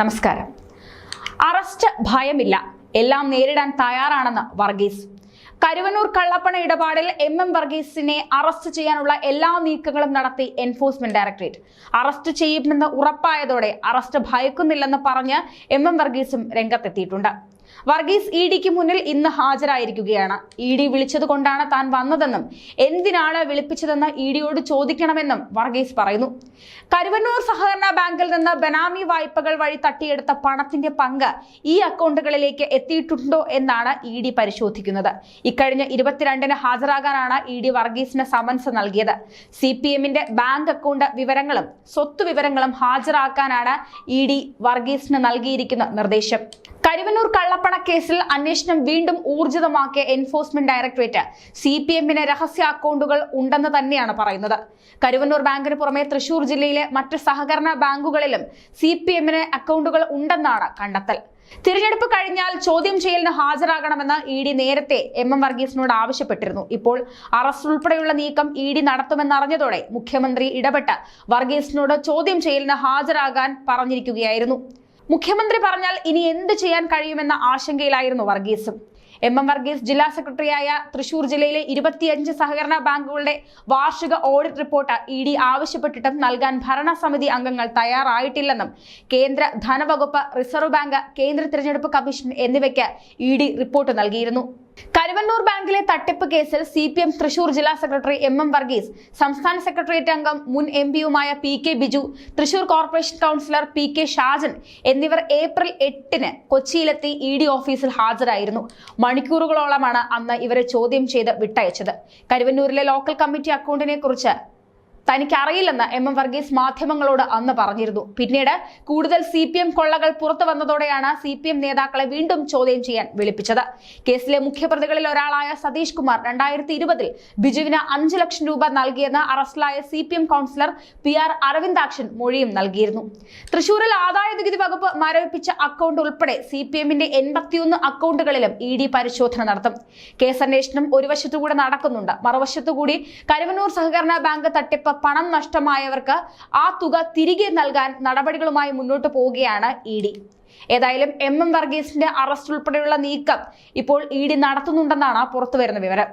നമസ്കാരം. അറസ്റ്റ് ഭയമില്ല. എല്ലാം നേരിടാൻ തയ്യാറാണെന്ന് വർഗീസ്. കരുവനൂർ കള്ളപ്പണ ഇടപാടിൽ എം എം വർഗീസിനെ അറസ്റ്റ് ചെയ്യാനുള്ള എല്ലാ നീക്കങ്ങളും നടത്തി എൻഫോഴ്സ്മെന്റ് ഡയറക്ടറേറ്റ്. അറസ്റ്റ് ചെയ്യുമെന്ന് ഉറപ്പായതോടെ അറസ്റ്റ് ഭയക്കുന്നില്ലെന്ന് പറഞ്ഞ് എം എം വർഗീസും രംഗത്തെത്തിയിട്ടുണ്ട്. വർഗീസ് ഇ ഡിക്ക് മുന്നിൽ ഇന്ന് ഹാജരായിരിക്കുകയാണ്. ഇ ഡി വിളിച്ചതുകൊണ്ടാണ് താൻ വന്നതെന്നും എന്തിനാണ് വിളിപ്പിച്ചതെന്ന് ഇ ഡിയോട് ചോദിക്കണമെന്നും വർഗീസ് പറയുന്നു. കരുവന്നൂർ സഹകരണ ബാങ്കിൽ നിന്ന് ബനാമി വായ്പകൾ വഴി തട്ടിയെടുത്ത പണത്തിന്റെ പങ്ക് ഈ അക്കൗണ്ടുകളിലേക്ക് എത്തിയിട്ടുണ്ടോ എന്നാണ് ഇ ഡി പരിശോധിക്കുന്നത്. ഇക്കഴിഞ്ഞ ഇരുപത്തിരണ്ടിന് ഹാജരാകാനാണ് ഇ ഡി വർഗീസിന് സമൻസ് നൽകിയത്. സി പി എമ്മിന്റെ ബാങ്ക് അക്കൗണ്ട് വിവരങ്ങളും സ്വത്ത് വിവരങ്ങളും ഹാജരാക്കാനാണ് ഇ ഡി വർഗീസിന് നൽകിയിരിക്കുന്ന നിർദ്ദേശം. കരുവന്നൂർ കള്ളപ്പണ കേസിൽ അന്വേഷണം വീണ്ടും ഊർജിതമാക്കിയ എൻഫോഴ്സ്മെന്റ് ഡയറക്ടറേറ്റ് സി പി എമ്മിന് രഹസ്യ അക്കൗണ്ടുകൾ ഉണ്ടെന്ന് തന്നെയാണ് പറയുന്നത്. കരുവന്നൂർ ബാങ്കിന് പുറമെ തൃശൂർ ജില്ലയിലെ മറ്റ് സഹകരണ ബാങ്കുകളിലും സി പി എമ്മിന് അക്കൗണ്ടുകൾ ഉണ്ടെന്നാണ് കണ്ടെത്തൽ. തിരഞ്ഞെടുപ്പ് കഴിഞ്ഞാൽ ചോദ്യം ചെയ്യലിന് ഹാജരാകണമെന്ന് ഇ ഡി നേരത്തെ എം എം വർഗീസിനോട് ആവശ്യപ്പെട്ടിരുന്നു. ഇപ്പോൾ അറസ്റ്റ് ഉൾപ്പെടെയുള്ള നീക്കം ഇ ഡി നടത്തുമെന്നറിഞ്ഞതോടെ മുഖ്യമന്ത്രി ഇടപെട്ട് വർഗീസിനോട് ചോദ്യം ചെയ്യലിന് ഹാജരാകാൻ പറഞ്ഞിരിക്കുകയായിരുന്നു. മുഖ്യമന്ത്രി പറഞ്ഞാൽ ഇനി എന്ത് ചെയ്യാൻ കഴിയുമെന്ന ആശങ്കയിലായിരുന്നു വർഗീസും. എം എം വർഗീസ് ജില്ലാ സെക്രട്ടറിയായ തൃശൂർ ജില്ലയിലെ ഇരുപത്തിയഞ്ച് സഹകരണ ബാങ്കുകളുടെ വാർഷിക ഓഡിറ്റ് റിപ്പോർട്ട് ഇ ഡി ആവശ്യപ്പെട്ടിട്ടും നൽകാൻ ഭരണസമിതി അംഗങ്ങൾ തയ്യാറായിട്ടില്ലെന്നും കേന്ദ്ര ധനവകുപ്പ് റിസർവ് ബാങ്ക് കേന്ദ്ര തിരഞ്ഞെടുപ്പ് കമ്മീഷൻ എന്നിവയ്ക്ക് ഇ ഡി റിപ്പോർട്ട് നൽകിയിരുന്നു. കരുവന്നൂർ ബാങ്കിലെ തട്ടിപ്പ് കേസിൽ സി പി എം തൃശൂർ ജില്ലാ സെക്രട്ടറി എം എം വർഗീസ് സംസ്ഥാന സെക്രട്ടേറിയറ്റ് അംഗം മുൻ M പിയുമായ P K Biju Thrissur corporation councillor P K Shajan എന്നിവർ ഏപ്രിൽ എട്ടിന് കൊച്ചിയിലെത്തി ഇ ഡി ഓഫീസിൽ ഹാജരായിരുന്നു. മണിക്കൂറുകളോളമാണ് അന്ന് ഇവരെ ചോദ്യം ചെയ്ത് വിട്ടയച്ചത്. കരുവന്നൂരിലെ ലോക്കൽ കമ്മിറ്റി അക്കൗണ്ടിനെ കുറിച്ച് തനിക്ക് അറിയില്ലെന്ന് എം എം വർഗീസ് മാധ്യമങ്ങളോട് അന്ന് പറഞ്ഞിരുന്നു. പിന്നീട് കൂടുതൽ സി പി എം കൊള്ളകൾ പുറത്തു വന്നതോടെയാണ് സി പി എം നേതാക്കളെ വീണ്ടും ചോദ്യം ചെയ്യാൻ വിളിപ്പിച്ചത്. കേസിലെ മുഖ്യപ്രതികളിൽ ഒരാളായ സതീഷ് കുമാർ രണ്ടായിരത്തി ഇരുപതിൽ ബിജുവിന് അഞ്ചു ലക്ഷം രൂപ നൽകിയെന്ന് അറസ്റ്റിലായ C P M councillor P R Aravindakshan മൊഴിയും നൽകിയിരുന്നു. തൃശൂരിൽ ആദായ നികുതി വകുപ്പ് മരവിപ്പിച്ച അക്കൗണ്ട് ഉൾപ്പെടെ സി പി എമ്മിന്റെ എൺപത്തിയൊന്ന് അക്കൗണ്ടുകളിലും ഇ ഡി പരിശോധന നടത്തും. കേസന്വേഷണം ഒരു വശത്തുകൂടെ നടക്കുന്നുണ്ട്. മറുവശത്തുകൂടി കരുവന്നൂർ സഹകരണ ബാങ്ക് തട്ടിപ്പ് പണം നഷ്ടമായവർക്ക് ആ തുക തിരികെ നൽകാൻ നടപടികളുമായി മുന്നോട്ട് പോവുകയാണ് ഇ ഡി. ഏതായാലും എം എം വർഗീസിന്റെ അറസ്റ്റ് ഉൾപ്പെടെയുള്ള നീക്കം ഇപ്പോൾ ഇ ഡി നടത്തുന്നുണ്ടെന്നാണ് പുറത്തുവരുന്ന വിവരം.